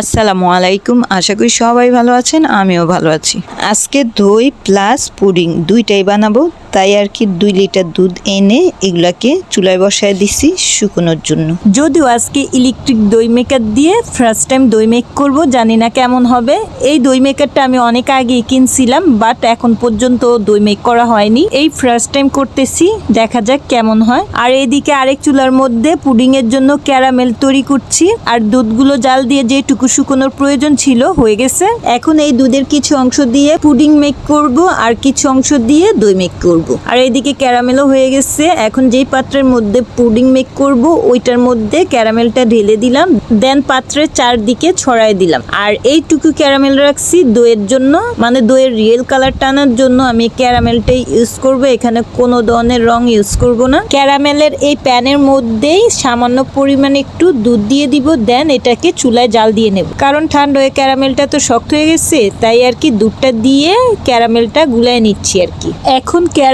আসসালামু আলাইকুম। আশা করি সবাই ভালো আছেন, আমিও ভালো আছি। আজকে দই প্লাস পুডিং দুইটাই বানাবো। তাই আর কি দুই লিটার দুধ এনে এগুলাকে চুলায় বসায় দিছি শুকোনোর জন্য। যদিও আজকে ইলেকট্রিক দই মেকার দিয়ে ফার্স্ট টাইম দই মেক করব, জানি না কেমন হবে। এই দই মেকারটা আমি অনেক আগেই কিনছিলাম বাট এখন পর্যন্ত দই মেক করা হয়নি। এই ফার্স্ট টাইম করতেছি, দেখা যাক কেমন হয়। আর এইদিকে আরেক চুলার মধ্যে পুডিং এর জন্য ক্যারামেল তৈরি করছি। আর দুধগুলো জাল দিয়ে যেটুকু শুকোনোর প্রয়োজন ছিল হয়ে গেছে। এখন এই দুধের কিছু অংশ দিয়ে পুডিং মেক করব, আর কিছু অংশ দিয়ে দই মেক করব। আর এইদিকে ক্যারামেলও হয়ে গেছে। এখন যেই পাত্রের মধ্যে পুডিং মেক করব, ওইটার মধ্যে ক্যারামেলটা ঢেলে দিলাম। দেন পাত্রের চারদিকে ছড়াই দিলাম। আর এইটুকু ক্যারামেল রাখছি দইয়ের জন্য। মানে দইয়ের রিয়েল কালার টানার জন্য আমি ক্যারামেলটাই ইউজ করব। এখানে কোনো ধরনের রং ইউজ করব না। ক্যারামেলের এই প্যানের মধ্যেই সামান্য পরিমাণে একটু দুধ দিয়ে দিব। দেন এটাকে চুলায় জাল দিয়ে নেব। কারণ ঠান্ডা হয়ে ক্যারামেলটা তো শক্ত হয়ে গেছে, তাই আর কি দুধটা দিয়ে ক্যারামেলটা গুলায় নিচ্ছি আর কি। এখন ক্যারামেল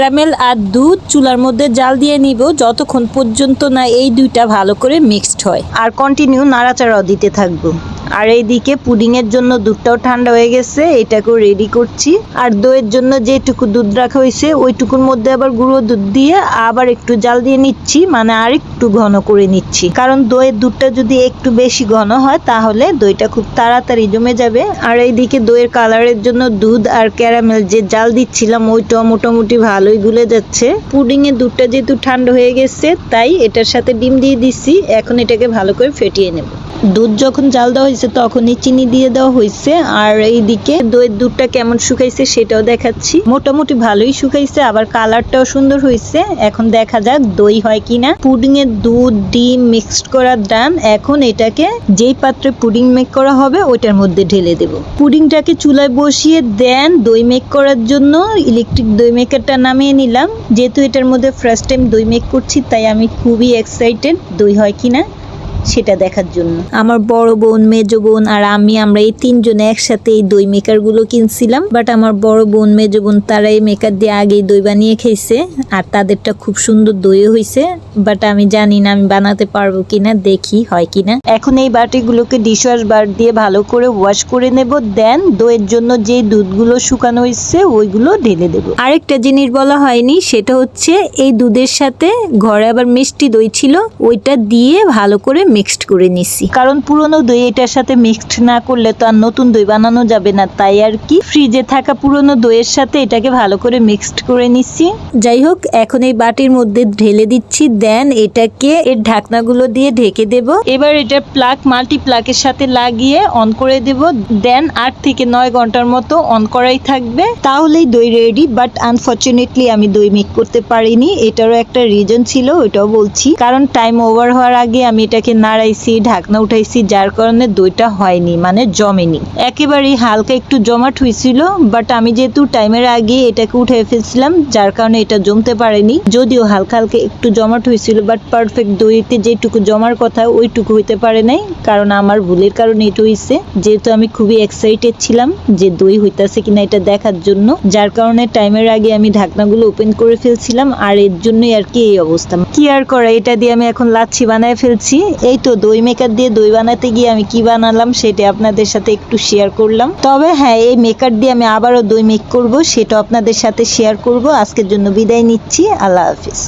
আর দুধ চুলার মধ্যে জাল দিয়ে নিব, যতক্ষণ পর্যন্ত না এই দুইটা ভালো করে মিক্সড হয়। আর কন্টিনিউ নাড়াচাড়াও দিতে থাকব। আর এইদিকে পুডিং এর জন্য দুধটাও ঠান্ডা হয়ে গেছে, এটাকেও রেডি করছি। আর দইয়ের জন্য যেটুকু দুধ রাখা হয়েছে, ওইটুকুর মধ্যে আবার গুঁড়ো দুধ দিয়ে আবার একটু জাল দিয়ে নিচ্ছি মানে আর একটু ঘন করে নিচ্ছি। কারণ দইয়ের দুধটা যদি একটু বেশি ঘন হয়, তাহলে দইটা খুব তাড়াতাড়ি জমে যাবে। আর এইদিকে দইয়ের কালারের জন্য দুধ আর ক্যারামেল যে জাল দিচ্ছিলাম ওইটা মোটামুটি ভালোই গুলে যাচ্ছে। পুডিং এর দুধটা যেহেতু ঠান্ডা হয়ে গেছে, তাই এটার সাথে ডিম দিয়ে দিচ্ছি এখন এটাকে ভালো করে ফেটিয়ে নেব। দুধ যখন জাল দেওয়া হয়েছে, তখনই চিনি দিয়ে দেওয়া হয়েছে। আর এইদিকে দইয়ের দুধটা কেমন শুকাইছে সেটাও দেখাচ্ছি। মোটামুটি ভালোই শুকাইছে, আবার কালারটাও সুন্দর হয়েছে। এখন দেখা যাক দই হয় কিনা। পুডিং এর দুধ, ডিম মিক্সড করার দাম এখন এটাকে যেই পাত্রে পুডিং মেক করা হবে, ওইটার মধ্যে ঢেলে দেব। পুডিংটাকে চুলায় বসিয়ে দেন দই মেক করার জন্য। ইলেকট্রিক দই মেকারটা নামিয়ে নিলাম। যেহেতু এটার মধ্যে ফার্স্ট টাইম দই মেক করছি, তাই আমি খুবই এক্সাইটেড দই হয় কিনা। সেটা দেখার জন্য। আমার বড় বোন মেজো বোন আর আমি আমরা এই তিনজনে একসাথে এই দই মেকারগুলো কিনছিলাম। বাট আমার বড় বোন মেজো বোন তারা এই মেকার দিয়ে আগেই দই বানিয়ে খেয়েছে আর তাদেরটা খুব সুন্দর দই হয়েছে বাট আমি জানি না আমি বানাতে পারব কিনা দেখি হয় কিনা। এখন এই বাটিগুলোকে ডিশওয়াশ বার দিয়ে ভালো করে ওয়াশ করে নেব দেন দইয়ের জন্য যে দুধগুলো শুকানো হয়েছে ওইগুলো ঢেলে দেব। আরেকটা জিনিস বলা হয়নি সেটা হচ্ছে এই দুধের সাথে ঘরে আবার মিষ্টি দই ছিল ওইটা দিয়ে ভালো করে মিক্সড করে নিছি। কারণ পুরনো দই এটার সাথে মিক্সড না করলে তো আর নতুন দই বানানো যাবে না। তাই আর কি? ফ্রিজে থাকা পুরনো দইয়ের সাথে এটাকে ভালো করে মিক্সড করে নিচ্ছি যাই হোক, এখন এই বাটির মধ্যে ঢেলে দিচ্ছি। দেন এটাকে এর ঢাকনাগুলো দিয়ে ঢেকে দেব। এবার এটা প্লাগ মাল্টি প্লাগের সাথে লাগিয়ে অন করে দেব। দেন আট থেকে নয় ঘণ্টার মতো অন করাই থাকবে। তাহলেই দই রেডি বাট আনফর্চুনেটলি আমি দই মেক করতে পারিনি। এটারও একটা রিজন ছিল, ওইটাও বলছি। কারণ টাইম ওভার হওয়ার আগে আমি এটাকে নাড়াইছি, ঢাকনা উঠাইছি, যার কারণে দইটা হয়নি মানে জমেনি। একেবারেই হালকা একটু জমাট হয়েছিল বাট আমি যেহেতু টাইমের আগে এটাকে উঠে ফেলছিলাম, যার কারণে এটা জমতে পারেনি। যদিও হালকা হালকা একটু জমাট হয়েছিল বাট পারফেক্ট দইতে যেটুকু জমার কথা, ওইটুকু হইতে পারে নাই, কারণ আমার ভুলের কারণে এটা হয়েছে যেহেতু আমি খুবই এক্সাইটেড ছিলাম যে দই হইতাছে কিনা এটা দেখার জন্য, যার কারণে টাইমের আগে আমি ঢাকনাগুলো ওপেন করে ফেলছিলাম, আর এর জন্যই আর কি এই অবস্থা। কি আর করা, এটা দিয়ে আমি এখন লাচ্ছি বানায় ফেলছি। এই তো দই মেকার দিয়ে দই বানাতে গিয়ে আমি কি বানালাম সেটা আপনাদের সাথে একটু শেয়ার করলাম। তবে হ্যাঁ এই মেকার দিয়ে আমি আবারও দই মেক করব সেটা আপনাদের সাথে শেয়ার করব। আজকের জন্য বিদায় নিচ্ছি, আল্লাহ হাফিজ।